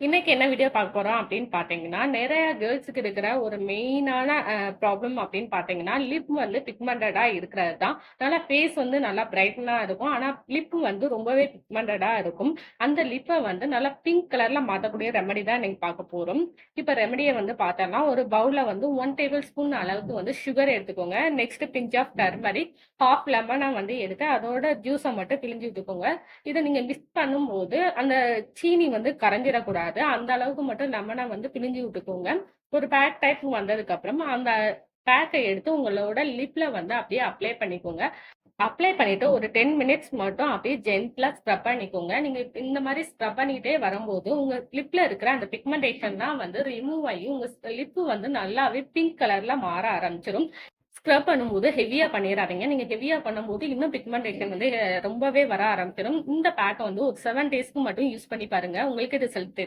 இன்னைக்கு என்ன வீடியோ பார்க்க போறோம் அப்படின்னு பார்த்தீங்கன்னா, நிறைய கேர்ள்ஸுக்கு இருக்கிற ஒரு மெயினான ப்ராப்ளம் அப்படின்னு பார்த்தீங்கன்னா, லிப் வந்து பிக்மெண்டடா இருக்கிறது தான். நல்லா ஃபேஸ் வந்து நல்லா பிரைட்டனா இருக்கும். ஆனா லிப் வந்து ரொம்பவே பிக்மெண்டடா இருக்கும். அந்த லிப்பை வந்து நல்லா பிங்க் கலர்ல மாத்தக்கூடிய ரெமெடி தான் இன்னைக்கு பார்க்க போறோம். இப்ப ரெமடியை வந்து பார்த்தோம்னா, ஒரு பவுல்ல வந்து ஒன் டேபிள் ஸ்பூன் அளவுக்கு வந்து சுகர் எடுத்துக்கோங்க. Next pinch of turmeric, half லெமனை வந்து எடுத்து அதோட ஜூஸை மட்டும் பிழிஞ்சு விட்டுக்கோங்க. இதை நீங்க மிக்ஸ் பண்ணும்போது அந்த சீனி வந்து கரைஞ்சிடக்கூடாது. அந்த அளவுக்கு மட்டும் லெமனை வந்து பிழிஞ்சு விட்டுக்கோங்க. ஒரு பேக் டைப் வந்ததுக்கு அப்புறம் அந்த பேக்கை எடுத்து உங்களோட லிப்ல வந்து அப்படியே அப்ளை பண்ணிக்கோங்க. அப்ளை பண்ணிட்டு ஒரு 10 மினிட்ஸ் மட்டும் அப்படியே ஜென்ட்லா ஸ்க்ரப் பண்ணிக்கோங்க. நீங்க இந்த மாதிரி ஸ்க்ரப் பண்ணிக்கிட்டே வரும்போது, உங்க லிப்ல இருக்கிற அந்த பிக்மெண்டேஷன்லாம் வந்து ரிமூவ் ஆகி உங்க லிப் வந்து நல்லாவே பிங்க் கலர்ல மாற ஆரம்பிச்சிடும் ஸ்க்ரப் பண்ணும்போது ஹெவியா பண்ணிடாதீங்க நீங்க ஹெவியா பண்ணும்போது இன்னும் பிக்மெண்டேஷன் வந்து ரொம்பவே வர ஆரம்பிச்சிடும். இந்த பேக்கை வந்து ஒரு செவன் டேஸ்க்கு மட்டும் யூஸ் பண்ணி பாருங்க. உங்களுக்கு ரிசல்ட் தெரியும்.